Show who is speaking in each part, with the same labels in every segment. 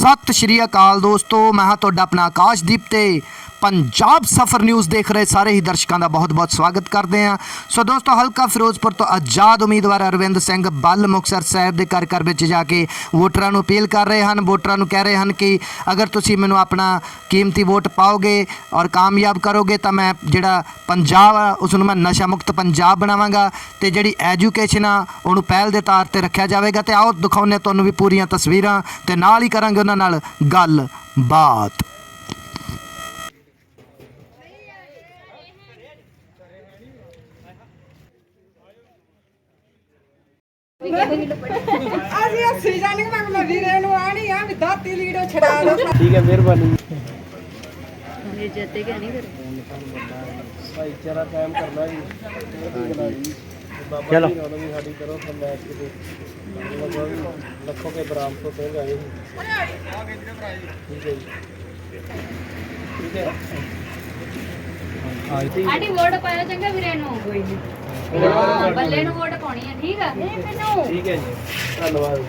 Speaker 1: ਸਤਿ ਸ਼੍ਰੀ ਅਕਾਲ ਦੋਸਤੋ ਮੈਂ ਹਾਂ ਤੁਹਾਡਾ ਆਪਣਾ ਆਕਾਸ਼ਦੀਪ ਤੇ ਪੰਜਾਬ ਸਫਰ ਨਿਊਜ਼ ਦੇਖ ਰਹੇ ਸਾਰੇ ਹੀ ਦਰਸ਼ਕਾਂ ਦਾ ਬਹੁਤ-ਬਹੁਤ ਸਵਾਗਤ ਕਰਦੇ ਹਾਂ। ਸੋ ਦੋਸਤੋ, ਹਲਕਾ ਫਿਰੋਜ਼ਪੁਰ ਤੋਂ ਆਜ਼ਾਦ ਉਮੀਦਵਾਰ ਅਰਵਿੰਦ ਸਿੰਘ ਬੱਲ ਮੁਕਤਸਰ ਸਾਹਿਬ ਦੇ ਘਰ ਘਰ ਵਿੱਚ ਜਾ ਕੇ ਵੋਟਰਾਂ ਨੂੰ ਅਪੀਲ ਕਰ ਰਹੇ ਹਨ। ਵੋਟਰਾਂ ਨੂੰ ਕਹਿ ਰਹੇ ਹਨ ਕਿ ਅਗਰ ਤੁਸੀਂ ਮੈਨੂੰ ਆਪਣਾ ਕੀਮਤੀ ਵੋਟ ਪਾਓਗੇ ਔਰ ਕਾਮਯਾਬ ਕਰੋਗੇ ਤਾਂ ਮੈਂ ਜਿਹੜਾ ਪੰਜਾਬ ਆ, ਉਸ ਨੂੰ ਮੈਂ ਨਸ਼ਾ ਮੁਕਤ ਪੰਜਾਬ ਬਣਾਵਾਂਗਾ ਤੇ ਜਿਹੜੀ ਐਜੂਕੇਸ਼ਨ ਆ, ਉਹਨੂੰ ਪਹਿਲ ਦੇ ਤਾਰ ਤੇ ਰੱਖਿਆ ਜਾਵੇਗਾ। ਤੇ ਆਓ, ਦਿਖਾਉਂਦੇ ਹਾਂ ਤੁਹਾਨੂੰ ਵੀ ਪੂਰੀਆਂ ਤਸਵੀਰਾਂ ਤੇ ਨਾਲ ਹੀ ਕਰਾਂਗੇ ਉਹਨਾਂ ਨਾਲ ਗੱਲ ਬਾਤ
Speaker 2: ਅਸੀਂ ਹੱਸੀ ਜਾਣੀ ਮੈਂ ਮੱਦੀ ਦੇ ਨੂੰ ਆਣੀ ਆ ਵੀ ਦਾਤੀ ਲੀੜੋ ਛਡਾ ਦੋ
Speaker 3: ਠੀਕ ਹੈ ਮਿਹਰਬਾਨੀ।
Speaker 4: ਮੇਰੇ ਜੱਤੇ ਕਿਆ ਨਹੀਂ ਕਰਦੇ
Speaker 3: ਭਾਈਚਾਰਾ ਕਾਇਮ ਕਰਨਾ ਜੀ। ਠੀਕ ਹੈ ਜੀ ਚਲੋ ਸਾਡੀ ਕਰੋ ਮੈਚ ਕਿਤੇ ਲੱਖੋ ਕੇ ਬਰਾਮ ਤੋਂ ਸਿੰਘ ਆਏ ਠੀਕ ਹੈ ਜੀ। ਠੀਕ ਹੈ। ਆਈ ਤੀ
Speaker 4: ਸਾਡੀ ਵਰਡ ਪਾਇਆ ਚੰਗਾ ਵੀਰੇ ਨੂੰ। ਕੋਈ ਨਹੀਂ ਬੱਲੇ ਨੂੰ ਵੋਟ ਪਾਉਣੀ ਹੈ ਠੀਕ ਆ ਇਹ ਮੈਨੂੰ
Speaker 3: ਠੀਕ ਹੈ ਜੀ ਧੰਨਵਾਦ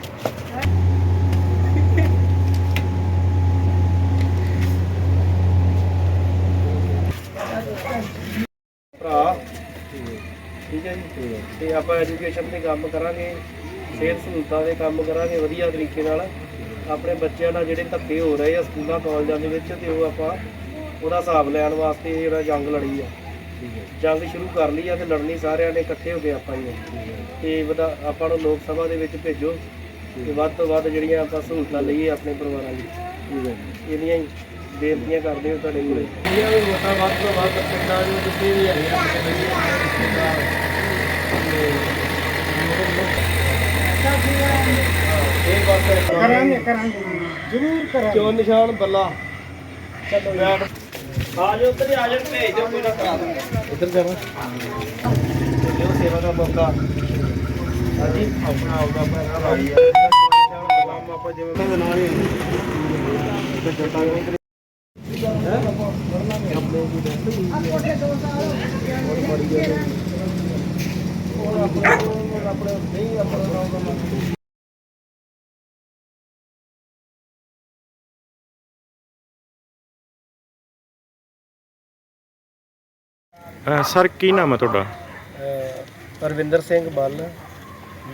Speaker 3: ਭਰਾ, ਠੀਕ ਹੈ ਜੀ। ਤੇ ਆਪਾਂ ਐਜੂਕੇਸ਼ਨ ਤੇ ਕੰਮ ਕਰਾਂਗੇ, ਸਿਹਤ ਸਹੂਲਤਾਂ ਦੇ ਕੰਮ ਕਰਾਂਗੇ, ਵਧੀਆ ਤਰੀਕੇ ਨਾਲ ਆਪਣੇ ਬੱਚਿਆਂ ਨਾਲ ਜਿਹੜੇ ਧੱਕੇ ਹੋ ਰਹੇ ਆ ਸਕੂਲਾਂ, ਕਾਲਜਾਂ ਦੇ ਵਿੱਚ, ਤੇ ਉਹ ਆਪਾਂ ਉਹਦਾ ਹਿਸਾਬ ਲੈਣ ਵਾਸਤੇ ਜਿਹੜਾ ਜੰਗ ਲੜੀ ਆ। ਜੰਗ ਸ਼ੁਰੂ ਕਰ ਲਈ ਆ ਤੇ ਲੜਨੀ ਸਾਰਿਆਂ ਨੇ ਇਕੱਠੇ ਹੋ ਕੇ ਆਪਾਂ ਹੀ ਆ। ਤੇ ਵਧਾ- ਆਪਾਂ ਨੂੰ ਲੋਕ ਸਭਾ ਦੇ ਵਿੱਚ ਭੇਜੋ ਤੇ ਵੱਧ ਤੋਂ ਵੱਧ ਜਿਹੜੀਆਂ ਆਪਾਂ ਸਹੂਲਤਾਂ ਲਈਏ ਆਪਣੇ ਪਰਿਵਾਰਾਂ ਲਈ। ਇਹਦੀਆਂ ਹੀ। ਬੇਨਤੀਆਂ ਕਰਦੇ ਹਾਂ ਤੁਹਾਡੇ ਕੋਲੇ। ਜਿਹੜੀਆਂ ਵੀ ਵੋਟਾਂ ਵੱਧ ਤੋਂ ਵੱਧ ਪਿੰਡਾਂ ਨੂੰ ਜਿੱਥੇ ਵੀ ਇਹ ਬਸ
Speaker 2: ਕਰਾਂਗੇ ਕਰਾਂਗੇ। ਜ਼ਰੂਰ ਕਰਾਂਗੇ।
Speaker 3: ਚੋਣ ਨਿਸ਼ਾਨ ਬੱਲਾ। ਚਲੋ ਬੈਠ। ਆ ਜਾਓ ਉੱਧਰ ਹੀ ਆ ਜਾਓ ਭੇਜ ਦਿਓ ਕੋਈ ਨਾ ਕਰਾ ਦਾਂਗੇ ਉੱਧਰ ਜਾਣਾ। ਜੋ ਸੇਵਾ ਦਾ ਮੌਕਾ। ਹਾਂਜੀ ਆਪਣਾ ਆਉਦਾ ਭੈਣਾ ਭਾਈ ਆ ਬਲਾਮ ਆਪਾਂ ਜਿਵੇਂ ਮੈਂ ਬਣਾ ਲਈ ਤੇ ਜੱਟਾਂ ਨੂੰ ਹੈ ਆਪਣੇ ਕੀ ਦੱਸ ਹੋਰ ਬੜੀ ਗੱਲ ਆਪਣੇ ਨਹੀਂ ਆਪਣਾ
Speaker 5: ਅਹ ਸਰ, ਕੀ ਨਾਮ ਹੈ ਤੁਹਾਡਾ?
Speaker 3: ਅਹ ਪਰਵਿੰਦਰ ਸਿੰਘ ਬੱਲ,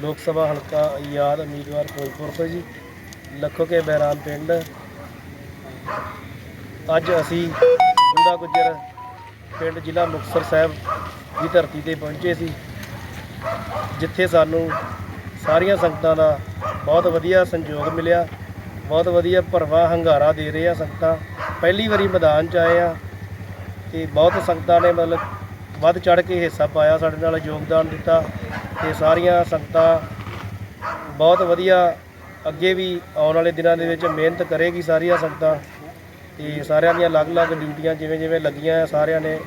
Speaker 3: ਲੋਕ ਸਭਾ ਹਲਕਾ ਯਾਦ ਉਮੀਦਵਾਰ ਫਿਰੋਜ਼ਪੁਰ ਤੋਂ ਜੀ, ਲੱਖੋ ਕੇ ਬਹਿਰਾਮ ਪਿੰਡ। ਅੱਜ ਅਸੀਂ ਬੂੜਾ ਗੁੱਜਰ ਪਿੰਡ ਜ਼ਿਲ੍ਹਾ ਮੁਕਤਸਰ ਸਾਹਿਬ ਦੀ ਧਰਤੀ ਤੇ ਪਹੁੰਚੇ ਸੀ, ਜਿੱਥੇ ਸਾਨੂੰ ਸਾਰੀਆਂ ਸੰਗਤਾਂ ਦਾ ਬਹੁਤ ਵਧੀਆ ਸੰਯੋਗ ਮਿਲਿਆ, ਬਹੁਤ ਵਧੀਆ ਭਰਵਾ ਹੰਗਾਰਾ ਦੇ ਰਹੇ ਆ ਸੰਗਤਾਂ। ਪਹਿਲੀ ਵਾਰੀ ਮੈਦਾਨ 'ਚ ਆਏ ਆ ਤੇ ਬਹੁਤ ਸੰਗਤਾਂ ਨੇ ਮਤਲਬ ਵੱਧ ਚੜ ਕੇ ਹਿੱਸਾ ਪਾਇਆ, ਸਾਡੇ ਨਾਲ ਯੋਗਦਾਨ ਦਿੱਤਾ ਤੇ ਸਾਰੀਆਂ ਸੰਗਤਾਂ ਬਹੁਤ ਵਧੀਆ ਅੱਗੇ ਵੀ ਆਉਣ ਵਾਲੇ ਦਿਨਾਂ ਦੇ ਵਿੱਚ ਮਿਹਨਤ ਕਰੇਗੀ ਸਾਰੀਆਂ ਸੰਗਤਾਂ ਤੇ ਸਾਰਿਆਂ ਦੀਆਂ ਅਲੱਗ-ਅਲੱਗ ਡਿਊਟੀਆਂ ਜਿਵੇਂ ਜਿਵੇਂ ਲੱਗੀਆਂ ਸਾਰਿਆਂ ਨੇ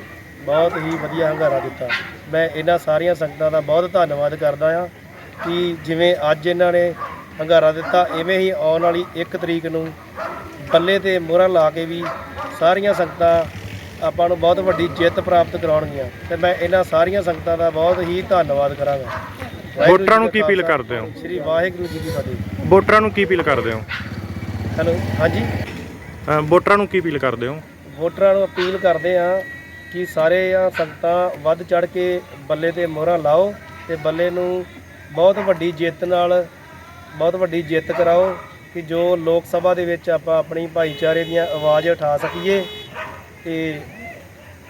Speaker 3: ਬਹੁਤ ਹੀ ਵਧੀਆ ਹੰਗਾਰਾ ਦਿੱਤਾ। ਮੈਂ ਇਹਨਾਂ ਸਾਰੀਆਂ ਸੰਗਤਾਂ ਦਾ ਬਹੁਤ ਧੰਨਵਾਦ ਕਰਦਾ ਹਾਂ ਕਿ ਜਿਵੇਂ ਅੱਜ ਇਹਨਾਂ ਨੇ ਹੰਗਾਰਾ ਦਿੱਤਾ, ਇਵੇਂ ਹੀ ਆਉਣ ਵਾਲੀ 1 ਤਰੀਕ ਨੂੰ ਬੱਲੇ ਤੇ ਮੋਹਰਾਂ ਲਾ ਕੇ ਵੀ ਸਾਰੀਆਂ ਸੰਗਤਾਂ ਆਪਾਂ ਨੂੰ ਬਹੁਤ ਵੱਡੀ ਜਿੱਤ ਪ੍ਰਾਪਤ ਕਰਾਉਣਗੀਆਂ ਤੇ ਮੈਂ ਇਹਨਾਂ ਸਾਰੀਆਂ ਸੰਗਤਾਂ ਦਾ ਬਹੁਤ ਹੀ ਧੰਨਵਾਦ ਕਰਾਂਗਾ।
Speaker 5: ਵੋਟਰਾਂ ਨੂੰ ਕੀ ਅਪੀਲ ਕਰਦੇ ਹੋ?
Speaker 3: ਸ੍ਰੀ ਵਾਹਿਗੁਰੂ ਜੀ ਕੀ ਫਤਿਹ।
Speaker 5: ਵੋਟਰਾਂ ਨੂੰ ਕੀ ਅਪੀਲ ਕਰਦੇ ਹੋ?
Speaker 3: ਹੈਲੋ ਹਾਂਜੀ?
Speaker 5: ਵੋਟਰਾਂ ਨੂੰ ਕੀ ਅਪੀਲ ਕਰਦੇ ਹੋ?
Speaker 3: ਵੋਟਰਾਂ ਨੂੰ ਅਪੀਲ ਕਰਦੇ ਆ ਕਿ ਸਾਰੇ ਆ ਸੰਗਤਾਂ ਵੱਧ ਚੜ ਕੇ ਬੱਲੇ ਤੇ ਮੋਹਰਾਂ ਲਾਓ ਤੇ ਬੱਲੇ ਨੂੰ ਬਹੁਤ ਵੱਡੀ ਜਿੱਤ ਨਾਲ ਬਹੁਤ ਵੱਡੀ ਜਿੱਤ ਕਰਾਓ ਕਿ ਜੋ ਲੋਕ ਸਭਾ ਦੇ ਵਿੱਚ ਆਪਾਂ ਆਪਣੀ ਭਾਈਚਾਰੇ ਦੀਆਂ ਆਵਾਜ਼ ਉਠਾ ਸਕੀਏ। ਤੇ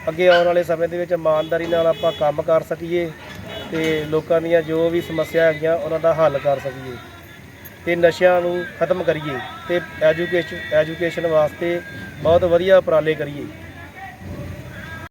Speaker 3: ਅੱਗੇ ਆਉਣ ਵਾਲੇ ਸਮੇਂ ਦੇ ਵਿੱਚ ਇਮਾਨਦਾਰੀ ਨਾਲ ਆਪਾਂ ਕੰਮ ਕਰ ਸਕੀਏ ਤੇ ਲੋਕਾਂ ਦੀਆਂ ਜੋ ਵੀ ਸਮੱਸਿਆ ਹੈਗੀਆਂ ਉਹਨਾਂ ਦਾ ਹੱਲ ਕਰ ਸਕੀਏ ਤੇ ਨਸ਼ਿਆਂ ਨੂੰ ਖਤਮ ਕਰੀਏ ਤੇ ਐਜੂਕੇਸ਼ਨ ਐਜੂਕੇਸ਼ਨ ਵਾਸਤੇ ਬਹੁਤ ਵਧੀਆ ਉਪਰਾਲੇ ਕਰੀਏ।